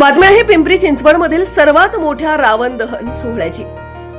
बातमी आहे पिंपरी चिंचवडमधील सर्वात मोठ्या रावण दहन सोहळ्याची.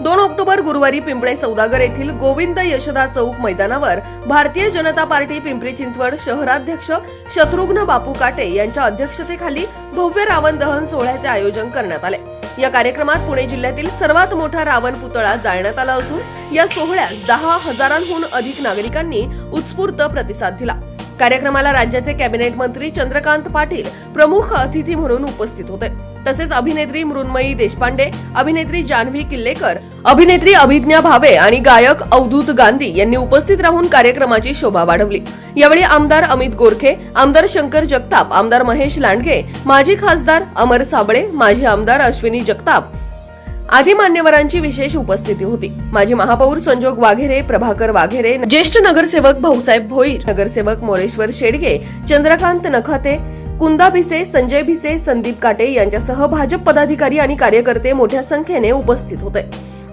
दोन ऑक्टोबर गुरुवारी पिंपळे सौदागर येथील गोविंद यशदा चौक मैदानावर भारतीय जनता पार्टी पिंपरी चिंचवड शहराध्यक्ष शत्रुघ्न बापू काटे यांच्या अध्यक्षतेखाली भव्य रावण दहन सोहळ्याचे आयोजन करण्यात आले. या कार्यक्रमात पुणे जिल्ह्यातील सर्वात मोठा रावण पुतळा जाळण्यात आला असून या सोहळ्यास दहा हजारांहून अधिक नागरिकांनी उत्स्फूर्त प्रतिसाद दिला. कार्यक्रमाला राज्याचे कॅबिनेट मंत्री चंद्रकांत पाटील प्रमुख अतिथी म्हणून उपस्थित होते. तसेच अभिनेत्री मृण्मयी देशपांडे अभिनेत्री जान्हवी किल्लेकर अभिनेत्री अभिज्ञा भावे आणि गायक अवधूत गांधी यांनी उपस्थित राहून कार्यक्रमाची शोभा वाढवली. यावेळी आमदार अमित गोरखे आमदार शंकर जगताप आमदार महेश लांडगे माजी खासदार अमर साबळे माजी आमदार अश्विनी जगताप आदी मान्यवरांची विशेष उपस्थिती होती. माजी महापौर संजोग वाघेरे प्रभाकर वाघेरे ज्येष्ठ नगरसेवक भाऊसाहेब भोईर नगरसेवक मोरेश्वर शेडगे चंद्रकांत नखाते कुंदा भिसे संजय भिसे संदीप काटे यांच्यासह भाजप पदाधिकारी आणि कार्यकर्ते मोठ्या संख्येने उपस्थित होते.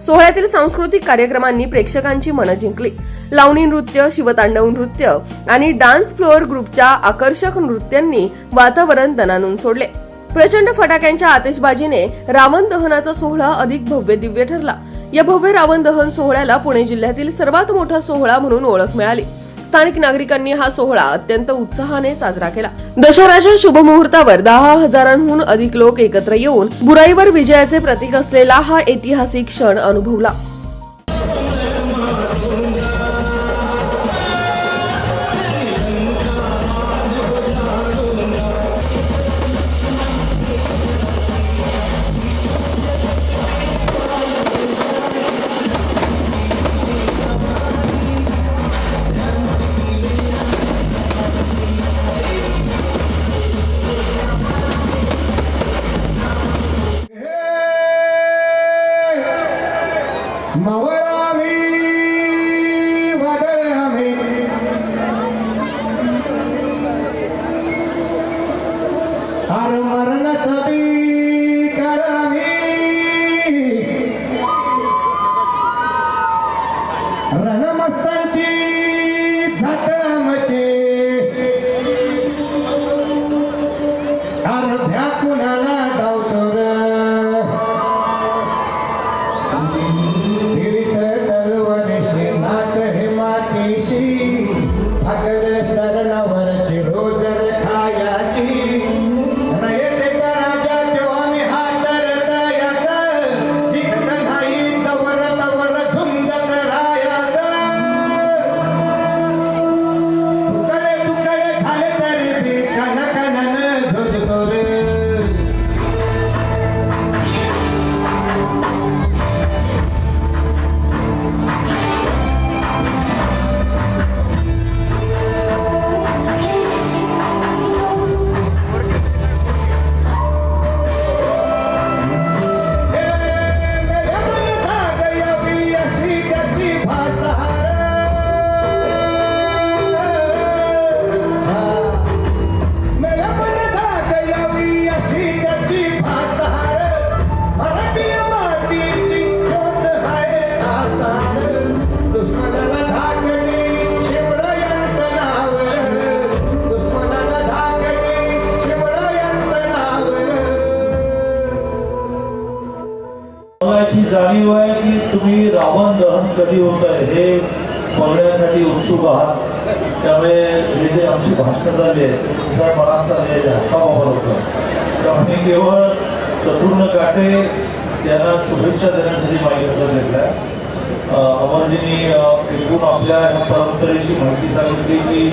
सोहळ्यातील सांस्कृतिक कार्यक्रमांनी प्रेक्षकांची मनं जिंकली. लावणी नृत्य शिवतांडव नृत्य आणि डान्स फ्लोअर ग्रुपच्या आकर्षक नृत्यांनी वातावरण दणानून सोडले. प्रचंड फटाक्यांच्या आतिषबाजीने रावण दहनाचा सोहळा अधिक भव्य दिव्य ठरला. या भव्य रावण दहन सोहळ्याला पुणे जिल्ह्यातील सर्वात मोठा सोहळा म्हणून ओळख मिळाली. स्थानिक नागरिकांनी हा सोहळा अत्यंत उत्साहाने साजरा केला. दशहराच्या शुभ मुहूर्तावर दहा हजारांहून अधिक लोक एकत्र येऊन बुराईवर विजयाचे प्रतीक असलेला हा ऐतिहासिक क्षण अनुभवला. Mawaya कधी होत आहे हे बघण्यासाठी उत्सुक आहात. त्यामुळे हे जे आमची भाषणं झाली आहे तुमच्या मनाचा हे हक्काबाबा होतं त्यामुळे मी केवळ चतुर्ण काटे त्यांना शुभेच्छा देण्यासाठी मागितलं घेतलं अमरजींनी एकूण आपल्या ह्या परंपरेची माहिती सांगितली की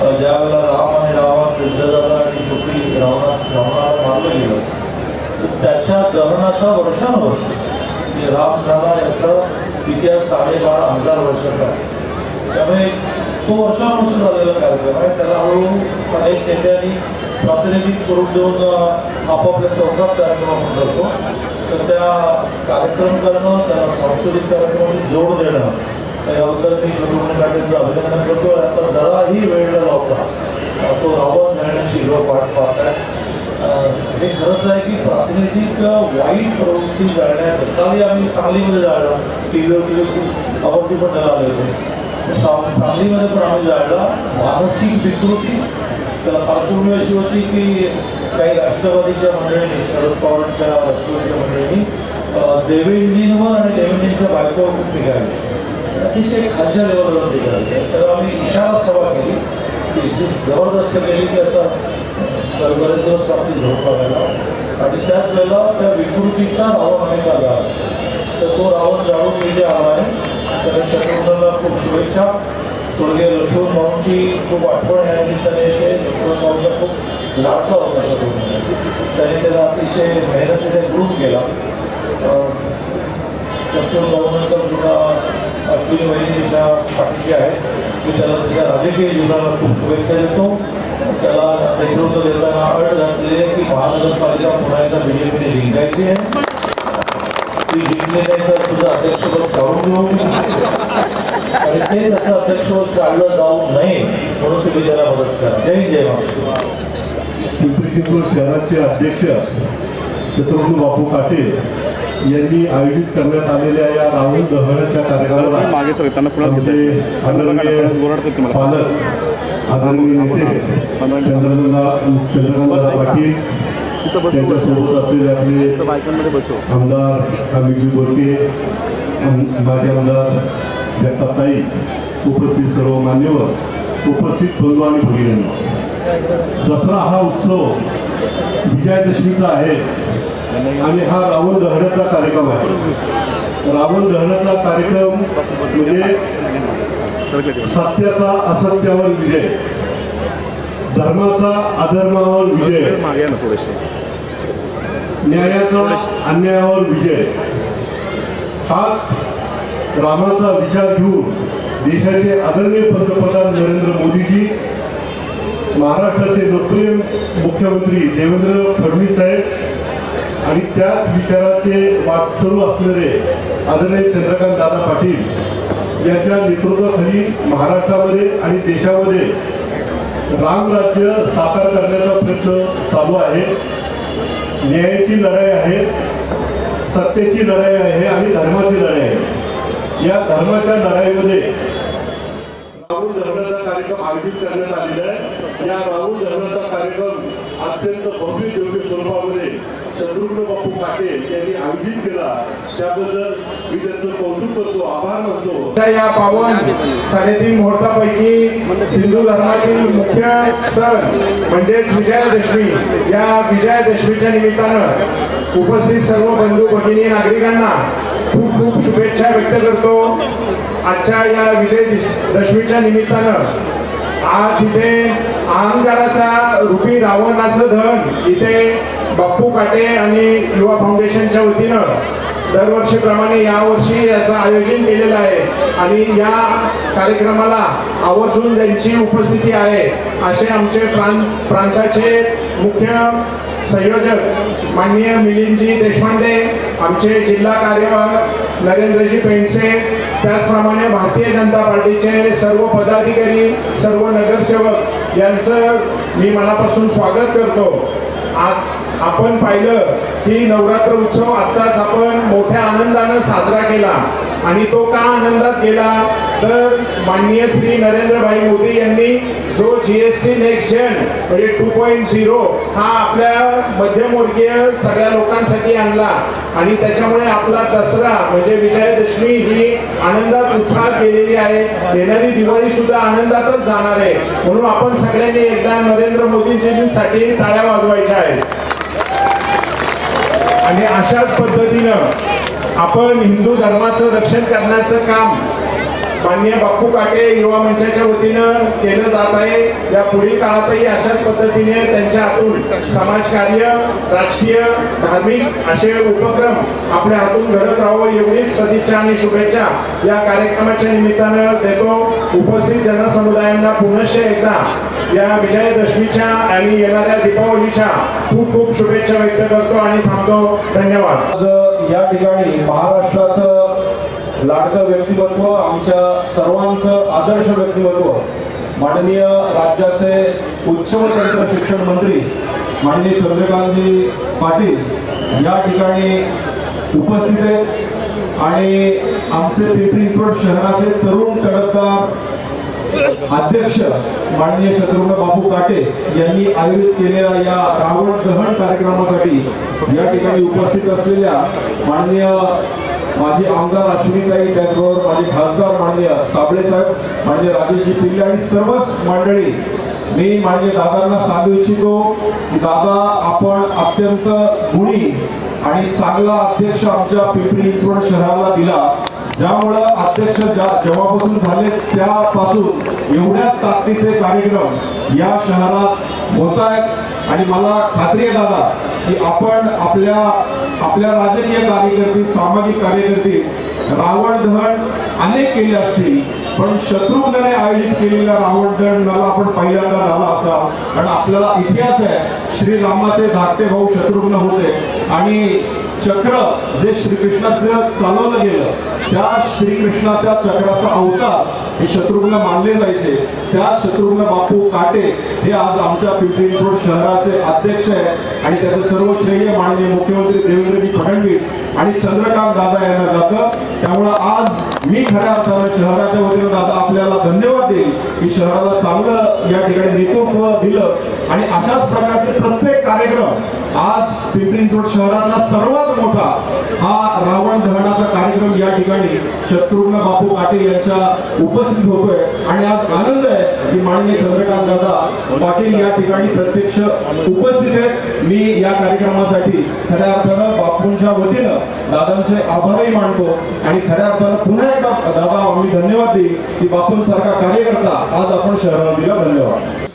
ज्यावेळेला ज्या वेळेला राम आणि रावण युद्ध झालं आणि शेवटी रावणा रावणाला मारलं गेलं तर त्याच्या दहनाचा वर्षानुवर्ष राम झाला याचं इतिहास साडेबारा हजार वर्षाचा आहे. त्यामुळे तो वर्षानुवर्ष झालेला कार्यक्रम आहे. त्याला हळूहळू अनेक नेत्यांनी प्रातिनिधिक स्वरूप देऊन आपापल्या स्वतःच कार्यक्रम आपण करतो. तर त्या कार्यक्रम करणं त्याला सांस्कृतिक कार्यक्रमाची जोड देणं याबद्दल मी शत्रुघ्न काटेचं अभिनंदन करतो आणि आता जराही वेळ न लावता तो रावण घालण्याची हिरवा पाठ पाहत आहे हे खरंच आहे की प्रातिनिधिक वाईट प्रवृत्ती जाळण्याचं कालही आम्ही सांगलीमध्ये जायला टी व्हीवर टी खूप आवडती पण त्याला आले होते. सांगलीमध्ये पण आम्ही जायला मानसिक विकृती त्याला पार्श्वभूमी अशी होती की काही राष्ट्रवादीच्या मंडळींनी शरद पवारांच्या राष्ट्रवादीच्या मंडळींनी अं, देवेंद्रींवर आणि देवेंद्रींच्या बायकोवर खूप निघाले अतिशय खालच्या लेवलवर निघाले तर आम्ही इशारा सभा केली की जबरदस्त केली की आता अं, बरेच दिवस आपली झोप बघायला. आणि त्याच वेळेला त्या विकृतीचा रावण आम्ही आला तर तो रावण जाऊन विजय आला आहे. त्याला शत्रुघ्नाला खूप शुभेच्छा. स्वर्गीय लक्ष्मण भाऊंची खूप आठवण आहे. निमित्ताने ते लक्ष्मण भाऊंचा खूप लाडका होता शत्रुघ्न त्याने त्याला अतिशय मेहनतीने ग्रुप केला. लक्ष्मण भाऊनंतर सुद्धा अश्विनी वहिनीच्या पाठीशी आहे. मी त्याला त्याच्या राजकीय जीवनाला खूप शुभेच्छा देतो. त्याला नेतृत्व देताना अट घातली आहे की महानगरपालिका पुन्हा एकदा बी जे पीने जिंकायची आहे. ती जिंकली नाही तर तुझं अध्यक्षपद काढून घेऊ आणि ते तसं अध्यक्षपद काढलं जाऊ नये म्हणून तुम्ही त्याला मदत करा. जय हिंद, जय महाराष्ट्र. पिंपरी चिंचवड शहराचे अध्यक्ष शत्रुघ्न बापू काटे यांनी आयोजित करण्यात आलेल्या या राहुल दहनाच्या कार्यक्रमाला मागे सर त्यांना पुन्हा पालक आदरणीय नेते चंद्रकांतदा चंद्रकांतदा पाटील त्यांच्यासोबत असलेले आपले आमदार अमितजी बोरके माजी आमदार जगतापताई उपस्थित सर्व मान्यवर उपस्थित बंधू आणि भगिनींनो. दसरा हा उत्सव विजयादशमीचा आहे आणि हा रावण दहनाचा कार्यक्रम आहे. रावण दहनाचा कार्यक्रम म्हणजे सत्याचा असत्यावर विजय. धर्माचा अधर्मावर विजय. न्यायाचा अन्यायावर विजय. हाच रामाचा विचार घेऊन देशाचे आदरणीय पंतप्रधान नरेंद्र मोदीजी महाराष्ट्राचे लोकप्रिय मुख्यमंत्री देवेंद्र फडणवीस साहेब आणि त्याच विचाराचे वाटसरू असणारे आदरणीय चंद्रकांत दादा पाटील यांच्या नेतृत्वाखाली महाराष्ट्रामध्ये आणि देशामध्ये रामराज्य साकार करण्याचा प्रयत्न चालू आहे. न्यायाची लढाई आहे सत्तेची लढाई आहे आणि धर्माची लढाई आहे. या धर्माच्या लढाईमध्ये राहुल धर्माचा कार्यक्रम आयोजित करण्यात आलेला आहे. या राहुल धर्म अत्यंत भव्य दिव्य स्वरूपामध्ये शत्रुघ्न बापू पाटील यांनी आयोजित केला. त्याबद्दल मी त्यांचं कौतुक करतो आभार मानतो. या पावन साडेतीन मुहूर्तापैकी हिंदू धर्मातील मुख्य सण म्हणजेच विजयादशमी. या विजयादशमीच्या निमित्तानं उपस्थित सर्व बंधू भगिनी नागरिकांना खूप खूप शुभेच्छा व्यक्त करतो. आजच्या या विजय दशमीच्या निमित्तानं आज इथे अहंकाराचा रूपी रावणाचं धन इथे बाप्पू काटे आणि युवा फाउंडेशनच्या वतीनं दरवर्षीप्रमाणे यावर्षी याचं आयोजन केलेलं आहे. आणि या कार्यक्रमाला आवर्जून ज्यांची उपस्थिती आहे असे आमचे प्रांत प्रांताचे मुख्य संयोजक माननीय मिलिंदजी देशपांडे आमचे जिल्हा कार्यवाह नरेंद्रजी पेंडसे त्याचप्रमाणे भारतीय जनता पार्टीचे सर्व पदाधिकारी सर्व नगरसेवक यांचं मी मनापासून स्वागत करतो. आपण पाहिलं की नवरात्र उत्सव आत्ताच आपण मोठ्या आनंदानं साजरा केला. आणि तो का आनंदात गेला? तर माननीय श्री नरेंद्रभाई मोदी यांनी जो जी एस टी नेक्स्ट जन म्हणजे टू पॉईंट झिरो हा आपल्या मध्यमवर्गीय सगळ्या लोकांसाठी आणला. आणि त्याच्यामुळे आपला दसरा म्हणजे विजयादशमी ही आनंदात उत्साहात गेलेली आहे. येणारी दिवाळी सुद्धा आनंदातच जाणार आहे. म्हणून आपण सगळ्यांनी एकदा नरेंद्र मोदीजींसाठी टाळ्या वाजवायच्या आहेत. आणि अशाच पद्धतीनं आपण हिंदू धर्माचं रक्षण करण्याचं काम माननीय बापू काटे युवा मंचाच्या वतीनं केलं जात आहे. या पुढील काळातही अशाच पद्धतीने त्यांच्या हातून समाजकार्य राजकीय धार्मिक असे उपक्रम आपल्या हातून घडत राहावं एवढीच सदिच्छा आणि शुभेच्छा या कार्यक्रमाच्या निमित्तानं देतो. उपस्थित जनसमुदायांना पुनश्च एकदा या विजयादशमीच्या आणि येणाऱ्या दीपावलीच्या खूप खूप शुभेच्छा व्यक्त करतो आणि थांबतो. धन्यवाद. आज या ठिकाणी महाराष्ट्राचं लाडकं व्यक्तिमत्व आमच्या सर्वांचं आदर्श व्यक्तिमत्व. माननीय राज्याचे उच्च व तंत्र शिक्षण मंत्री माननीय चंद्रकांतजी पाटील या ठिकाणी उपस्थित आहेत. आणि आमचे पिंपरी चिंचवड शहराचे तरुण तडफदार अध्यक्ष माननीय शत्रुघ्न बापू काटे यांनी आयोजित केलेल्या या रावण दहन कार्यक्रमासाठी या ठिकाणी उपस्थित असलेल्या माननीय माझी आमदार अश्विनीताई त्याचबरोबर माझे खासदार माननीय साबळे साहेब माननीय राजेशजी पिल्ले आणि सर्वच मंडळी. मी माझ्या दादांना सांगू इच्छितो की दादा आपण अत्यंत गुणी आणि चांगला अध्यक्ष आमच्या पिंपरी चिंचवड शहराला दिला. ज्यामुळं अध्यक्ष ज्या- जेव्हापासून झाले त्यापासून एवढ्याच ताकदीचे कार्यक्रम या शहरात होत आहेत. आणि मला खात्री आहे दादा की आपण आपल्या आपल्या राजकीय कार्यकर्ते सामाजिक कार्यकर्ते रावण दहन अनेक केले असतील पण शत्रुघ्नने आयोजित केलेल्या रावण दहनाला आपण पहिल्यांदा झाला असा. कारण आपल्याला इतिहास आहे श्रीरामाचे धाकटे भाऊ शत्रुघ्न होते. आणि चक्र जे श्रीकृष्णाचं चालवलं गेलं त्या श्रीकृष्णाच्या चक्राचा अवतार हे शत्रुघ्न मानले जायचे. त्या शत्रुघ्न बापू काटे हे आज आमच्या पिंपरी चिंचवड शहराचे अध्यक्ष आहे. आणि त्याचं सर्व श्रेय माननीय मुख्यमंत्री देवेंद्रजी फडणवीस आणि चंद्रकांत दादा यांना जातं. त्यामुळं आज मी खऱ्या अर्थानं शहराच्या वतीनं दादा आपल्याला धन्यवाद देईल की शहराला चांगलं या ठिकाणी नेतृत्व दिलं. आणि अशाच प्रकारचे प्रत्येक कार्यक्रम आज पिंपरी चिंचवड शहरातला सर्वात मोठा हा रावण दहनाचा कार्यक्रम या ठिकाणी शत्रुघ्न बापू काटे यांच्या उपस्थित होतोय. आणि आज आनंद आहे की माननीय चंद्रकांत दादा पाटील या ठिकाणी प्रत्यक्ष उपस्थित आहेत. मी या कार्यक्रमासाठी खऱ्या अर्थानं बापूंच्या वतीनं दादांचे आभारही मानतो आणि खऱ्या अर्थानं पुन्हा एकदा दादा आम्ही धन्यवाद देईल की बापूंसारखा कार्यकर्ता आज आपण शहराला दिला. धन्यवाद.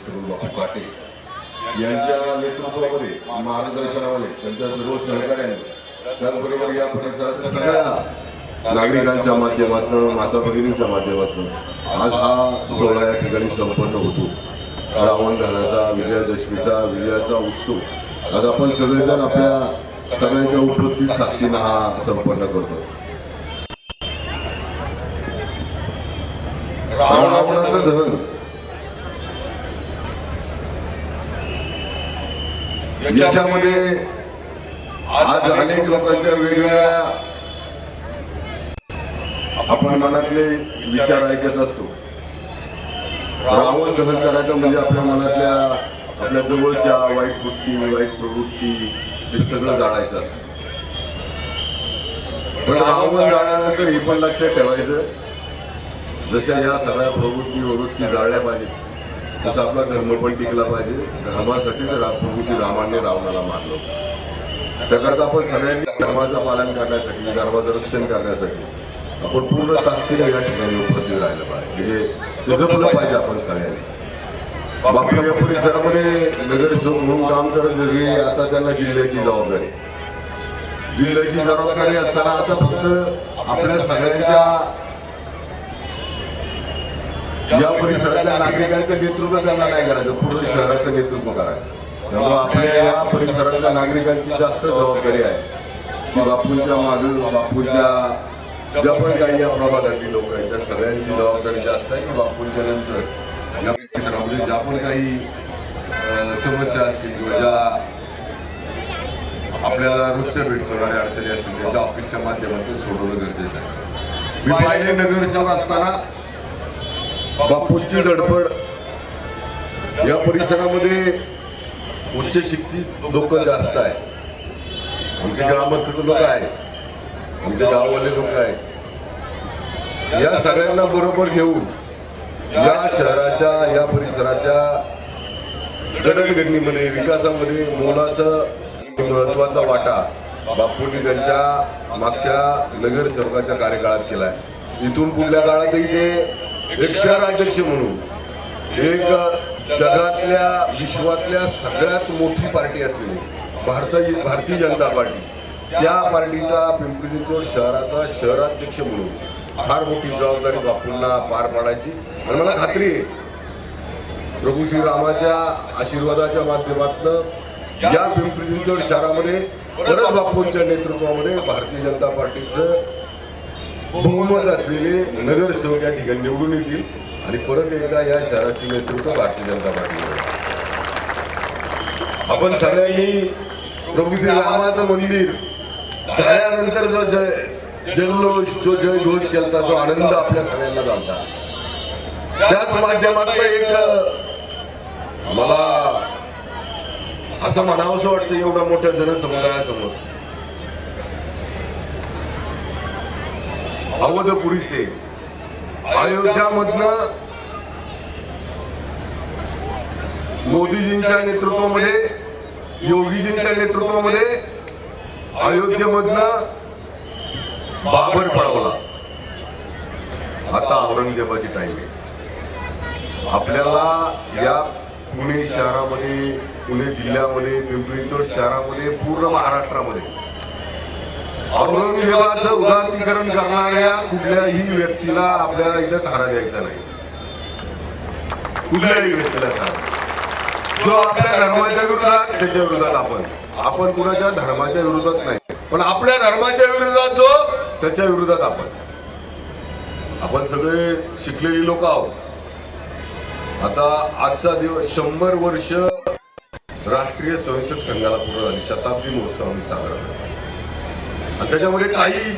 यांच्या नेतृत्वामध्ये मार्गदर्शनामध्ये त्यांच्या सर्व सहकार्याने त्याचबरोबर या परिसराच्या सगळ्या नागरिकांच्या माध्यमातून माता भगिनींच्या माध्यमातून आज हा सोहळा या ठिकाणी संपन्न होतो. रावण घराचा विजयादशमीचा विजयाचा उत्सव. आज आपण सगळेजण आपल्या सगळ्यांच्या उपस्थित साक्षीनं हा संपन्न करतो रावणाचं धन याच्यामध्ये आज अनेक लोकांच्या वेगवेगळ्या आपण मनातले विचार ऐकत असतो. रावण दहन करायचं म्हणजे आपल्या मनातल्या आपल्या जवळच्या वाईट वृत्ती वाईट प्रवृत्ती हे सगळं जाळायचं असतं. पण रावण जाळल्यानंतर हे पण लक्षात ठेवायचं जशा या सगळ्या प्रवृत्ती वृत्ती जाळल्या पाहिजेत तसं आपला धर्म पण टिकला पाहिजे. धर्मासाठी तर प्रभू श्री रामाने रावणाला मारलं. त्याकरता आपण सगळ्यांनी धर्माचं पालन करण्यासाठी धर्माचं रक्षण करण्यासाठी आपण पूर्ण ताकदीने या ठिकाणी उपस्थित राहिलं पाहिजे म्हणजे ते जपलं पाहिजे आपण सगळ्यांनी बापू या परिसरामध्ये नगरसेवक म्हणून काम करत वेगळी आता त्यांना जिल्ह्याची जबाबदारी जिल्ह्याची जबाबदारी असताना आता फक्त आपल्या सगळ्यांच्या या परिसरातल्या नागरिकांचं नेतृत्व त्यांना नाही करायचं पूर्ण शहराचं नेतृत्व करायचं त्यामुळे आपल्या या परिसरातल्या नागरिकांची जास्त जबाबदारी आहे की बापूंच्या मागे बापूंच्या ज्या पण काही या प्रभागातली लोक आहेत. त्या सगळ्यांची जबाबदारी जास्त आहे की बापूंच्या नंतर? या परिसरामध्ये ज्या पण काही समस्या असतील किंवा ज्या आपल्याला रोजच्या भेटसवणाऱ्या अडचणी असतील त्याच्या ऑफिसच्या माध्यमातून सोडवणं गरजेचं आहे. मी पाहिले नगरसेवक असताना बापूंची धडपड या परिसरामध्ये उच्च शिक्षित लोक जास्त आहेत. आमचे ग्रामस्थ लोक आहेत. आमचे गाववाले लोक आहेत या सगळ्यांना बरोबर घेऊन या शहराच्या या परिसराच्या जडणघडणीमध्ये विकासामध्ये मोलाचा महत्त्वाचा वाटा बापूंनी त्यांच्या मागच्या नगरसेवकाच्या कार्यकाळात केलाय. इथून पुढल्या काळातही ते एक शहराध्यक्ष म्हणून एक जगातल्या विश्वातल्या सगळ्यात मोठी पार्टी असलेली भारताची भारतीय जनता पार्टी त्या पार्टीचा पिंपरी चिंचवड शहराचा शहराध्यक्ष म्हणून फार मोठी जबाबदारी बापूंना पार पाडायची. आणि मला खात्री आहे प्रभू श्रीरामाच्या आशीर्वादाच्या माध्यमातून या पिंपरी चिंचवड शहरामध्ये परत बापूंच्या नेतृत्वामध्ये भारतीय जनता पार्टीचं बहुमत असलेले नगरसेवक या ठिकाणी निवडून येतील आणि परत एकदा या शहराचे नेतृत्व भारतीय जनता पार्टी आपण सगळ्यांनी प्रभू श्री रामाचं मंदिर झाल्यानंतर जो जय जल्लोष जो जय घोष केला जो आनंद आपल्या सगळ्यांना झाला त्याच माध्यमातलं एक मला असं म्हणावं असं वाटतं एवढ्या मोठ्या जनसमुदायासमोर. अवधपुरीचे अयोध्यामधनं मोदीजींच्या नेतृत्वामध्ये योगीजींच्या नेतृत्वामध्ये अयोध्येमधनं बाबर पळवला. आता औरंगजेबाची टाईम आहे. आपल्याला या पुणे शहरामध्ये पुणे जिल्ह्यामध्ये पिंपरी चिंचवड शहरामध्ये पूर्ण महाराष्ट्रामध्ये औरंगजेबाचं उदातीकरण करणाऱ्या कुठल्याही व्यक्तीला आपल्याला इथं थारा द्यायचा नाही. कुठल्याही व्यक्तीला थारा. जो आपल्या धर्माच्या विरोधात त्याच्या विरोधात आपण आपण कुणाच्या धर्माच्या विरोधात नाही. पण आपल्या धर्माच्या विरोधात जो त्याच्या विरोधात आपण. आपण सगळे शिकलेली लोक आहोत. आता आजचा दिवस शंभर वर्ष राष्ट्रीय स्वयंसेवक संघाला पूर्ण झाली. शताब्दी महोत्सव आम्ही साजरा करतो. आणि त्याच्यामध्ये काही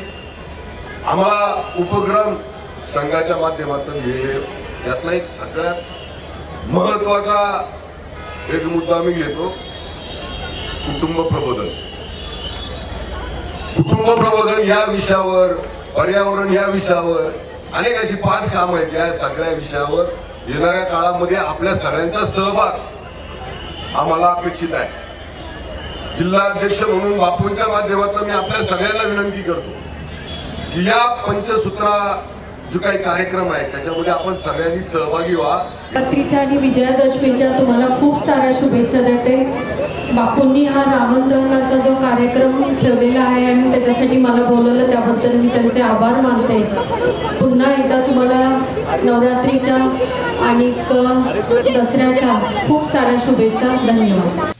आम्हाला उपक्रम संघाच्या माध्यमातून लिहिले त्यातला एक सगळ्यात महत्त्वाचा एक मुद्दा मी घेतो. कुटुंब प्रबोधन. कुटुंब प्रबोधन या विषयावर पर्यावरण या विषयावर अनेक अशी पाच कामं आहेत या सगळ्या विषयावर येणाऱ्या काळामध्ये आपल्या सगळ्यांचा सहभाग आम्हाला अपेक्षित आहे. जिल्हा अध्यक्ष म्हणून बापूंच्या माध्यमातून मी आपल्या सगळ्यांना विनंती करतो की या पंचसूत्रा जो काही कार्यक्रम आहे त्याच्यामध्ये आपण सगळ्यांनी सहभागी व्हा. रात्रीच्या आणि विजयादशमीच्या तुम्हाला खूप साऱ्या शुभेच्छा देते. बापूंनी हा रामंतरणाचा जो कार्यक्रम ठेवलेला आहे आणि त्याच्यासाठी मला बोलवलं त्याबद्दल मी त्यांचे आभार मानते. पुन्हा एकदा तुम्हाला नवरात्रीच्या आणि दसऱ्याच्या खूप साऱ्या शुभेच्छा. धन्यवाद.